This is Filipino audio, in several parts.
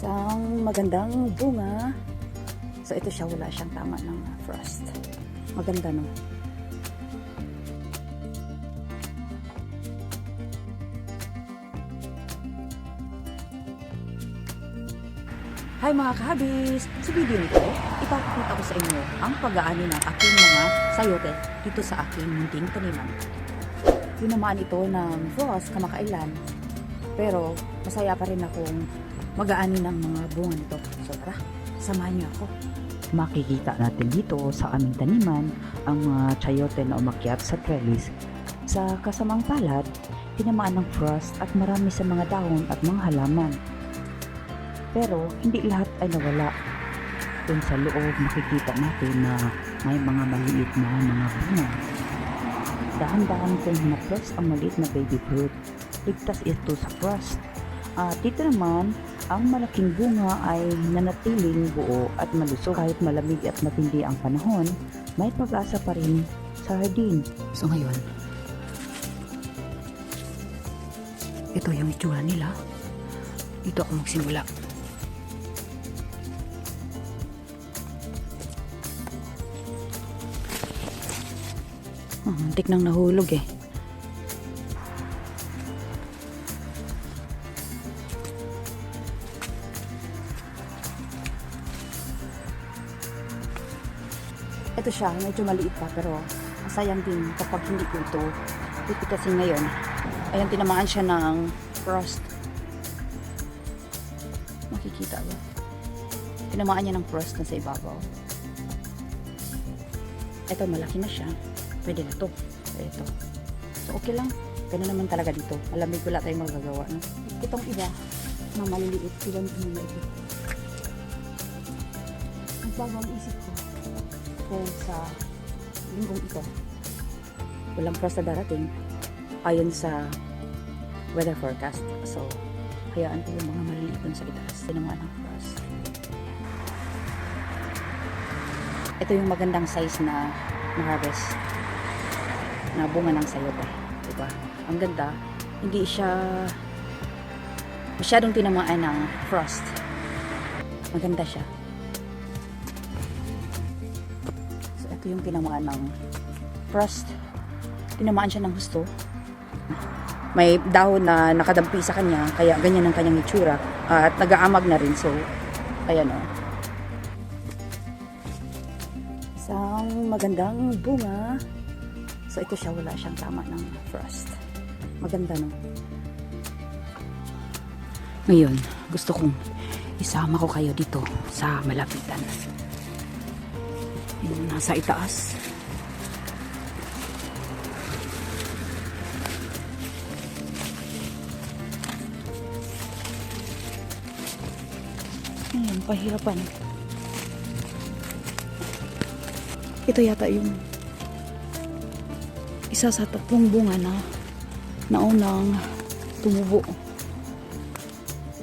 Isang magandang bunga. So ito siya, wala siyang tama ng frost. Maganda no. Hi mga kahabis! Sa video nito, ipapakita ko sa inyo ang pag-aani ng aking mga sayote dito sa aking munting taniman. Tinamaan ito ng frost kamakailan, pero masaya pa rin akong mag-aani ng mga bunga nito. So tara, samahan niyo ako. Makikita natin dito sa aming taniman ang mga chayote na umakyat sa trellis. Sa kasamang palad, tinamaan ng frost at marami sa mga dahon at mga halaman. Pero hindi lahat ay nawala. Doon sa loob makikita natin na may mga maliit na mga bunga. Dahan-dahan kong na-frost ang maliit na baby fruit. Ligtas ito sa frost. At dito naman, ang malaking bunga ay nanatiling buo at malusog kahit malamig at matindi ang panahon, may pag-asa pa rin sa hardin. So ngayon, ito yung itsura nila. Dito ako magsimula. Oh, antik nahulog eh. Ito siya, medyo maliit pa pero masayang din kapag hindi ko ito pipitasin ngayon. Ayan, tinamaan siya ng frost. Makikita ba? Tinamaan niya ng frost na sa ibabaw. Ito, malaki na siya. Pwede na to. Ito. So, okay lang. Ganun naman talaga dito. Malamig wala tayong magagawa. No? Itong iba, na maliliit. Silang muna ito. Ang isip ko kung sa linggong ito walang frost na darating ayon sa weather forecast. So, hayaan ko yung mga maliliit dun sa itaas. Tinamaan ng frost. Ito yung magandang size na na-harvest na bunga ng sayote. Diba? Ang ganda. Hindi siya masyadong tinamaan ng frost. Maganda siya. Ito yung tinamaan ng frost. Tinamaan siya ng gusto. May dahon na nakadampi sa kanya, kaya ganyan ang kanyang itsura. At nag-aamag na rin, so, ayan o. Isang magandang bunga. So, ito siya, wala siyang tama ng frost. Maganda, no? Ngayon, gusto kong isama ko kayo dito sa malapitan. Nasa itaas. Ayan, pahirapan. Ito yata yung isa sa tatlong bunga na naunang tumubo.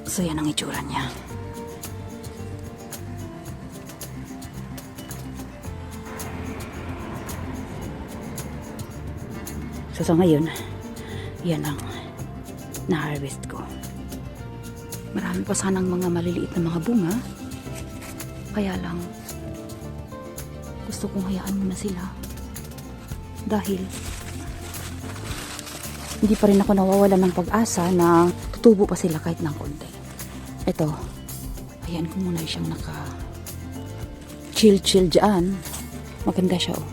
So yan ang itsura niya. So sa ngayon, yan ang na-harvest ko. Marami pa sanang mga maliliit na mga bunga. Kaya lang, gusto kong hayaan muna sila. Dahil, hindi pa rin ako nawawala ng pag-asa na tutubo pa sila kahit ng konti. Ito, hayaan ko muna siyang naka chill-chill dyan. Maganda siya, oh.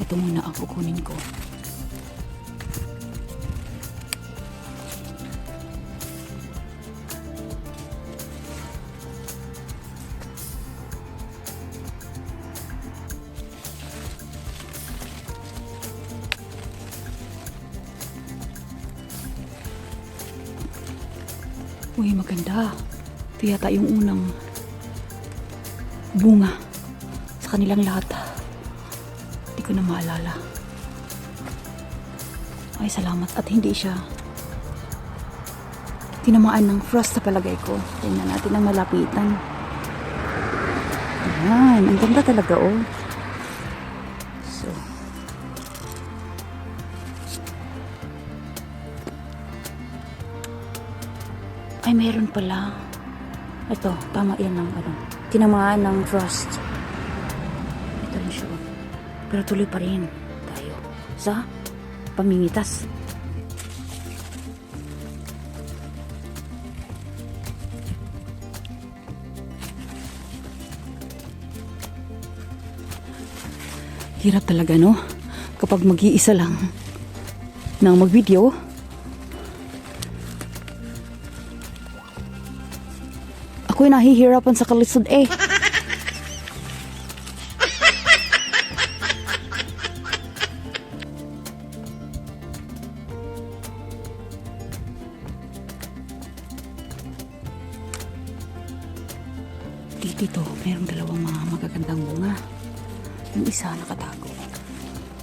Ito muna ang kukunin ko. Uy, maganda. Ito yata yung unang bunga sa kanilang lahat. Hindi ko na maalala. Ay, salamat. At hindi siya tinamaan ng frost sa palagay ko. Tingnan natin ang malapitan. Ayan, ang ganda talaga, oh. Ay meron pala. Ito, tama yan ng ano. Tinamaan ng frost. Ito rin siya. oh. Pero tuloy pa rin tayo sa pamimitas. Hirap talaga, no? Kapag mag-iisa lang nang mag-video, ako'y nahihirapan sa kalisod eh. Dito ito, mayroong dalawang mga magagandang bunga. Yung isa nakatago.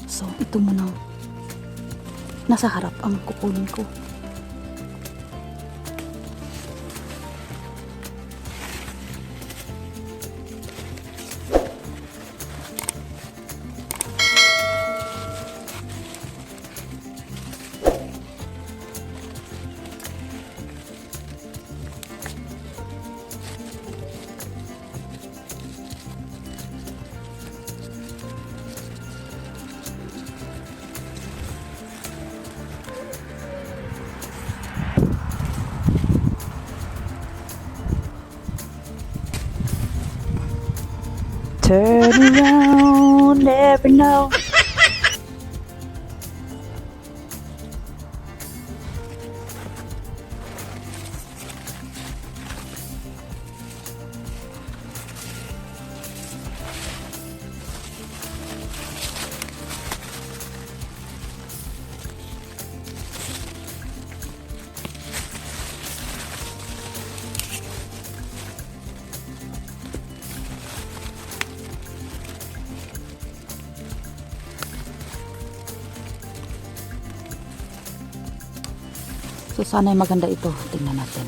So, ito muna. Nasa harap ang kukunin ko. around every now So, sana ay maganda ito. Tingnan natin.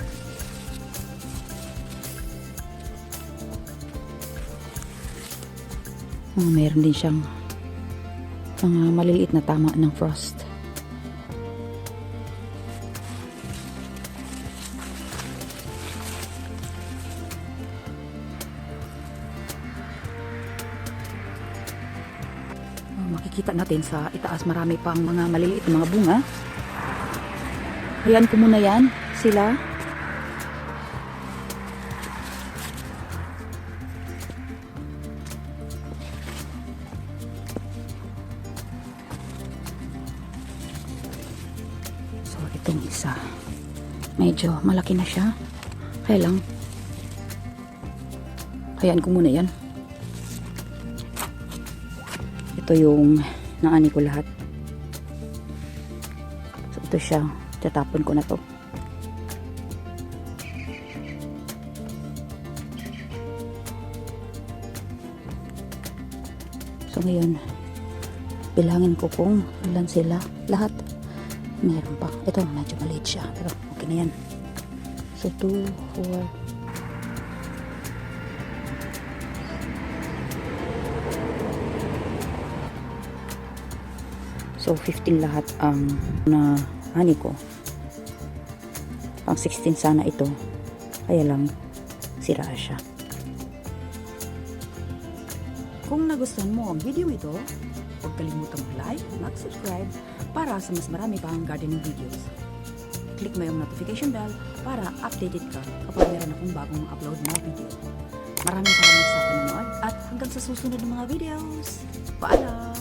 Oh, mayroon din siyang mga maliliit na tama ng frost. Oh, makikita natin sa itaas marami pang mga maliliit na mga bunga. Hayaan ko muna yan, sila. So, itong isa. Medyo malaki na siya. Kaya lang, hayaan ko muna yan. Ito yung naani ko lahat. So, ito siya. Tatapon ko na to. So ngayon, bilangin ko kung ilan sila. Lahat. Meron pa. Ito, medyo maliit siya. Pero okay na yan. So, 2, 4, So, 15 lahat ang na ani ko. Pang 16 sana ito. Kaya lang, sira siya. Kung nagustuhan mo ang video ito, huwag kalimutang mag-like, mag-subscribe para sa mas marami pang gardening videos. Click mo yung notification bell para updated ka kapag meron akong bagong upload na video. Maraming salamat sa panonood at hanggang sa susunod ng mga videos. Paalam!